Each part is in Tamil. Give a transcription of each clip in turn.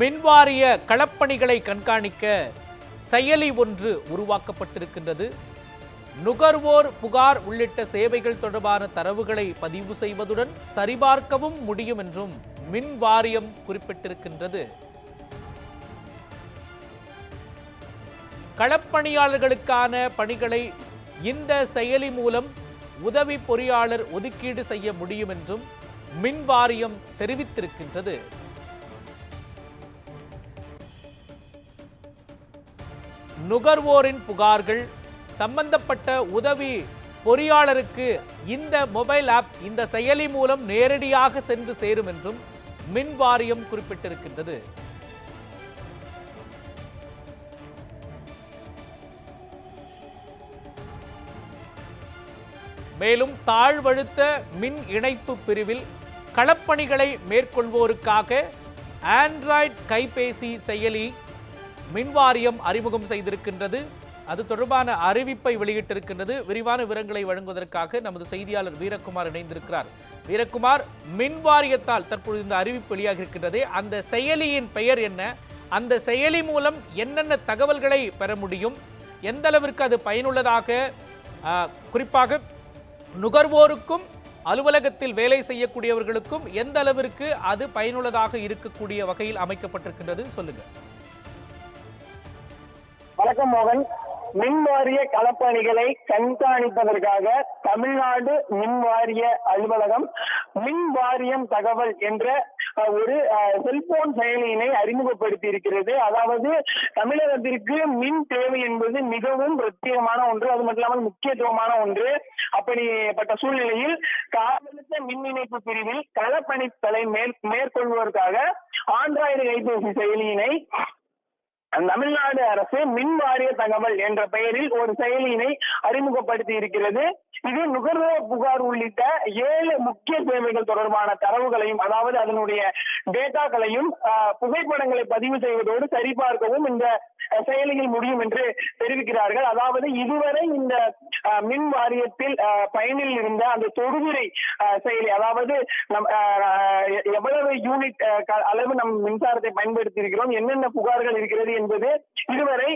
மின்வாரிய களப்பணிகளை கண்காணிக்க செயலி ஒன்று உருவாக்கப்பட்டிருக்கின்றது. நுகர்வோர் புகார் உள்ளிட்ட சேவைகள் தொடர்பான தரவுகளை பதிவு செய்வதுடன் சரிபார்க்கவும் முடியும் என்றும் மின் வாரியம் குறிப்பிட்டிருக்கின்றது. களப்பணியாளர்களுக்கான பணிகளை இந்த செயலி மூலம் உதவி பொறியாளர் ஒதுக்கீடு செய்ய முடியும் என்றும் மின் வாரியம் தெரிவித்திருக்கின்றது. நுகர்வோரின் புகார்கள் சம்பந்தப்பட்ட உதவி பொறியாளருக்கு இந்த மொபைல் ஆப் இந்த செயலி மூலம் நேரடியாக சென்று சேரும் என்றும் மின் வாரியம் குறிப்பிட்டிருக்கின்றது. மேலும் தாழ்வழுத்த மின் இணைப்பு பிரிவில் களப்பணிகளை மேற்கொள்வோருக்காக ஆண்ட்ராய்டு கைபேசி செயலி மின்வாரியம் அறிமுகம் செய்திருக்கின்றது. அது தொடர்பான அறிவிப்பை வெளியிட்டிருக்கின்றது. விரிவான விவரங்களை வழங்குவதற்காக நமது செய்தியாளர் வீரக்குமார் இணைந்திருக்கிறார். வீரக்குமார் மின் வாரியத்தால் தற்பொழுது இந்த அறிவிப்பு வெளியாக இருக்கின்றது அந்த செயலியின் பெயர் என்ன? அந்த செயலி மூலம் என்னென்ன தகவல்களை பெற முடியும்? எந்த அளவிற்கு அது பயனுள்ளதாக? குறிப்பாக நுகர்வோருக்கும் அலுவலகத்தில் வேலை செய்யக்கூடியவர்களுக்கும் எந்த அளவிற்கு அது பயனுள்ளதாக இருக்கக்கூடிய வகையில் அமைக்கப்பட்டிருக்கின்றது? சொல்லுங்கள் ஜெகமோகன் மோகன் மின் வாரிய களப்பணிகளை கண்காணிப்பதற்காக தமிழ்நாடு மின் வாரிய அலுவலகம் மின் வாரியம் தகவல் என்ற ஒரு செல்போன் செயலியினை அறிமுகப்படுத்தி இருக்கிறது அதாவது தமிழகத்திற்கு மின் தேவை என்பது மிகவும் பிரத்யேகமான ஒன்று அது மட்டும் இல்லாமல் முக்கியத்துவமான ஒன்று. அப்படிப்பட்ட சூழ்நிலையில் காவலத்த மின் இணைப்பு பிரிவில் களப்பணிகளை மேற்கொள்வதற்காக ஆண்ட்ராய்டு கைபேசி செயலியினை தமிழ்நாடு அரசு மின் வாரிய தகவல் என்ற பெயரில் ஒரு செயலியினை அறிமுகப்படுத்தி இருக்கிறது. இது நுகர்வோர் புகார் உள்ளிட்ட ஏழு முக்கிய சேவைகள் தொடர்பான தரவுகளையும் அதாவது அதனுடைய டேட்டாக்களையும் ஆஹ், புகைப்படங்களை பதிவு செய்வதோடு சரிபார்க்கவும் இந்த செயலியில் முடியும் என்று தெரிவிக்கிறார்கள். அதாவது இதுவரை இந்த மின் வாரியத்தில் பயனில் இருந்த அந்த தொடுதிரை செயலி அதாவது நம் எவ்வளவு யூனிட் அளவு நம் மின்சாரத்தை பயன்படுத்தி இருக்கிறோம் என்னென்ன புகார்கள் இருக்கிறது என்பது இதுவரை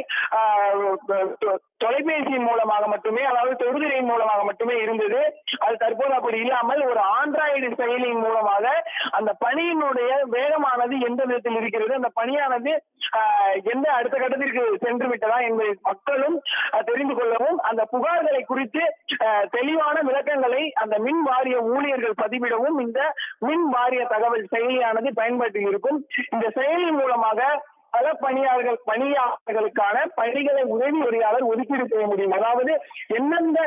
தொலைபேசியின் மூலமாக மட்டுமே அதாவது தொடுதிரையின் மூலமாக மட்டுமே இருந்தது. அது தற்போது அப்படி இல்லாமல் ஒரு ஆண்ட்ராய்டு செயலியின் மூலமாக அந்த பணியினுடைய வேகமானது எந்த விதத்தில் இருக்கிறது அந்த பணியானது ஆஹ், எந்த அடுத்த இடத்திற்கு சென்று விட்டதா என்பதை மக்களும் தெரிந்து கொள்ளவும் அந்த புகார்களை குறித்து தெளிவான விளக்கங்களை அந்த மின் வாரிய ஊழியர்கள் பதிவிடவும் இந்த மின் வாரிய தகவல் செயலியானது பயன்பாட்டில் இருக்கும். இந்த செயலி மூலமாக பல பணியாளர்கள் பணியாளர்களுக்கான பணிகளை உதவி பொறியாளர் ஒதுக்கீடு செய்ய முடியும். அதாவது எந்தெந்த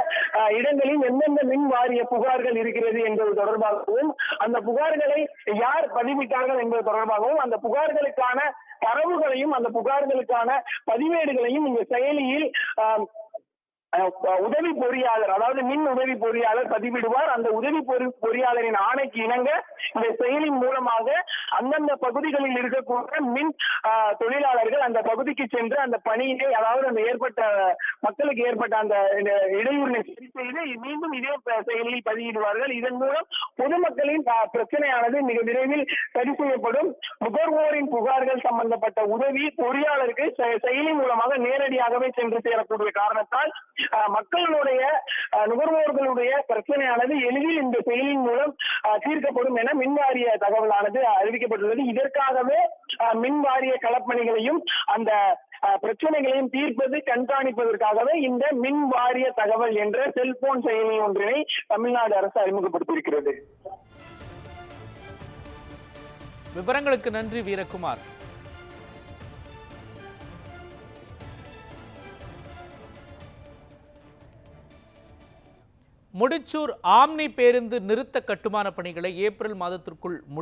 இடங்களில் எந்தெந்த மின் வாரிய புகார்கள் இருக்கிறது என்பது தொடர்பாகவும் அந்த புகார்களை யார் பதிவிட்டார்கள் என்பது தொடர்பாகவும் அந்த புகார்களுக்கான தரவுகளையும் அந்த புகார்களுக்கான பதிவேடுகளையும் இந்த செயலியில் ஆஹ், உதவி பொறியாளர் அதாவது மின் உதவி பொறியாளர் பதிவிடுவார். அந்த உதவி பொறி- பொறியாளரின் ஆணைக்கு இணங்க இந்த செயலின் மூலமாக அந்தந்த பகுதிகளில் இருக்கக்கூடிய மின் ஆஹ், தொழிலாளர்கள் அந்த பகுதிக்கு சென்று அந்த பணியினை அதாவது அந்த ஏற்பட்ட மக்களுக்கு ஏற்பட்ட அந்த இந்த இடையூறினை சரி செய்து மீண்டும் இதே செயலியில் பதிவிடுவார்கள் இதன் மூலம் பொதுமக்களின் பிரச்சனையானது மிக விரைவில் சரி செய்யப்படும். நுகர்வோரின் புகார்கள் சம்பந்தப்பட்ட உதவி பொறியாளருக்கு செ- செயலி மூலமாக நேரடியாகவே சென்று சேரக்கூடிய காரணத்தால் ஆஹ், மக்களுடைய நுகர்வோர்களுடைய பிரச்சனையானது எளிதில் இந்த செயலியின் மூலம் தீர்க்கப்படும் என மின் வாரிய தகவலானது அறிவிக்கப்பட்டுள்ளது. இதற்காகவே ஆஹ், மின் வாரிய களப்பணிகளையும் அந்த பிரச்சனைகளையும் தீர்ப்பது கண்காணிப்பதற்காகவே இந்த மின் வாரிய தகவல் என்ற செல்போன் செயலி ஒன்றினை தமிழ்நாடு அரசு அறிமுகப்படுத்தியிருக்கிறது. விவரங்களுக்கு நன்றி வீரகுமார். முடிச்சூர் ஆம்னி பேருந்து நிறுத்த கட்டுமான பணிகளை ஏப்ரல் மாதத்திற்குள் முடி